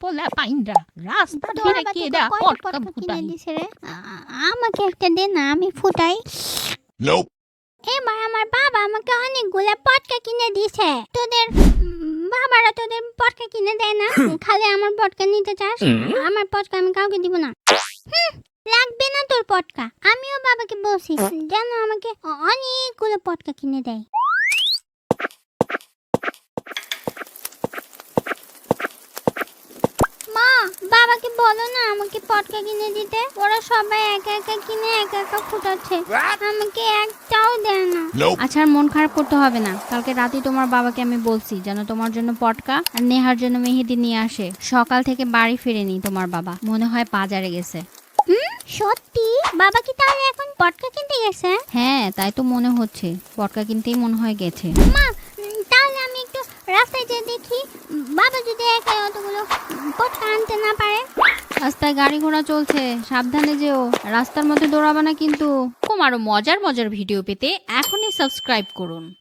পোলা পাইন্ডা রাস্তা ধরে পটকা ফুটাই আমাকে একটা দে না আমি ফুটাই এবার আমার বাবা আমাকে অনেকগুলা পটকা কিনে দিছে তোদের বাবারা তোদের পটকা কিনে দেয় না খালি আমার পটকা নিতে চাস আমার পটকা আমি কাউকে দিব না লাগবে না তোর পটকা আমিও বাবাকে বলছি যেন আমাকে অনেকগুলো পটকা কিনে দেয় মা বাবাকে বলো না আমাকে পটকা কিনে দিতে। ওরা সবাই একা একা কিনে একা একা ফুটাচ্ছে আমাকে একটাও দেয় না। আচ্ছা আর মন খারাপ করতে হবে না। কালকে রাতে তোমার বাবাকে আমি বলছি যেন তোমার জন্য পটকা আর নেহার জন্য মেহেদি নিয়ে আসে। সকাল থেকে বাড়ি ফিরেনি তোমার বাবা। মনে হয় বাজারে গেছে। হুম? সত্যি? বাবা কি তাহলে এখন পটকা কিনতে গেছে? হ্যাঁ তাই তো মনে হচ্ছে। পটকা কিনতেই মনে হয় গেছে। মা উম, তাহলে আমি একটু রাস্তায় যেয়ে দেখি বাবা যদি একাই অতগুলো পটকা আনতে না পারে। রাস্তায় গাড়ি ঘোড়া চলছে, সাবধানে যেও। রাস্তার মধ্যে দৌড়াবে না কিন্তু। খুব আরও মজার মজার ভিডিও পেতে এখনই সাবস্ক্রাইব করুন।